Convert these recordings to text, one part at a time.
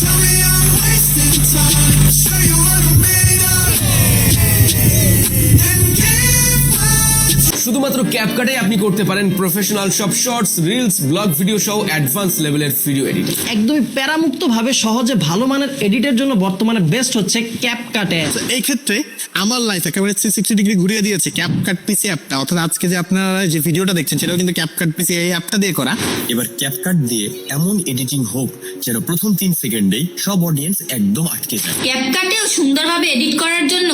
tell me শুধুমাত্র ক্যাপকাটে আপনি করতে পারেন প্রফেশনাল সব শর্টস রিলস ব্লগ ভিডিও সহ অ্যাডভান্স লেভেলের ভিডিও এডিট একদমই প্যারামুক্ত ভাবে সহজে ভালো মানের এডিটের জন্য বর্তমানে বেস্ট হচ্ছে ক্যাপকাটে এই ক্ষেত্রে আমার লাইফ একেবারে থ্রি সিক্সটি ডিগ্রি ঘুরিয়ে দিয়েছে ক্যাপকাট পিসি অ্যাপটা অর্থাৎ আজকে যে আপনারা যে ভিডিওটা দেখছেন সেটাও কিন্তু ক্যাপকাট পিসি এই অ্যাপটা দিয়ে করা। এবার ক্যাপকাট দিয়ে এমন এডিটিং হোক যেন প্রথম তিন সেকেন্ডেই সব অডিয়েন্স একদম আটকে যায়। ক্যাপকাটেও সুন্দরভাবে এডিট করার জন্য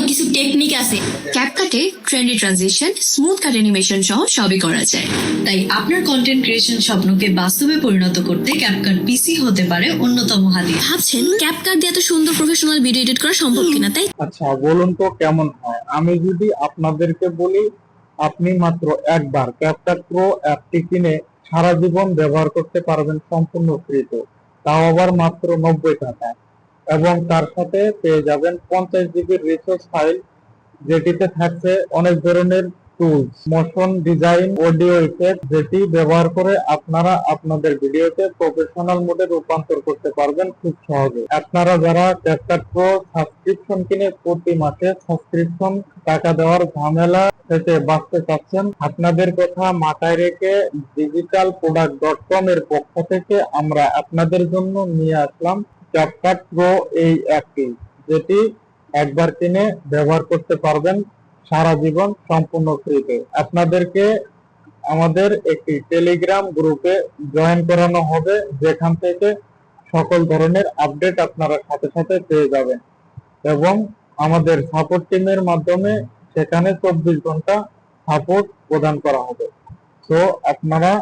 টেকনিক আছে। ক্যাপকাটে trendy transition smooth cut animation সহ সবই করা যায়। তাই আপনার কন্টেন্ট ক্রিয়েশন স্বপ্নকে বাস্তবে পরিণত করতে ক্যাপকাট পিসি হতে পারে অন্যতম হাতিয়ার ভাবছেন ক্যাপকাট দিয়ে এত সুন্দর প্রফেশনাল ভিডিও এডিট করা সম্ভব কিনা তাই? আচ্ছা বলুন তো কেমন হয়? আমি যদি আপনাদেরকে বলি আপনি মাত্র একবার ক্যাপকাট প্রো অ্যাপটি কিনে সারা জীবন ব্যবহার করতে পারবেন সম্পূর্ণ ফ্রিতে তাও আবার মাত্র নব্বই টাকা। এবং তার সাথে পেয়ে যাবেন পঞ্চাশ জিবির রিসোর্স ফাইল যেটিতে থাকছে অনেক ধরনের tools motion design audio effect যেটি ব্যবহার করে আপনারা আপনাদের ভিডিওতে প্রফেশনাল মোডে রূপান্তর করতে পারবেন খুব সহজে। আপনারা যারা ক্যাপকাট প্রো সাবস্ক্রিপশন কিনে প্রতি মাসে সাবস্ক্রিপশন টাকা দেওয়ার ঝামেলা থেকে বাঁচতে চাচ্ছেন, আপনাদের কথা মাথায় রেখে ডিজিটাল প্রোডাক্ট ডট কম এর পক্ষ থেকে আমরা আপনাদের জন্য নিয়ে আসলাম ক্যাপকাট প্রো এই অ্যাপটি, যেটি একবার কিনে ব্যবহার করতে পারবেন সারা জীবন সম্পূর্ণ ফ্রিতে আপনাদেরকে আমাদের একটি টেলিগ্রাম গ্রুপে জয়েন করানো হবে, যেখান থেকে সকল ধরনের আপডেট আপনারা সাথে সাথে পেয়ে যাবেন। এবং আমাদের সাপোর্ট টিমের মাধ্যমে সেখানে চব্বিশ ঘণ্টা সাপোর্ট প্রদান করা হবে। তো আপনারা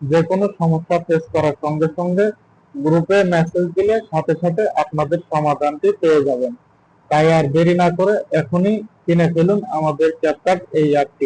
যে কোনো সমস্যা ফেস করার সঙ্গে সঙ্গে গ্রুপে মেসেজ দিলে সাথে সাথে আপনাদের সমাধানটি পেয়ে যাবেন। তাই আর দেরি না করে এখনই কিনে ফেলুন আমাদের ক্যাপকাট এই অ্যাপটি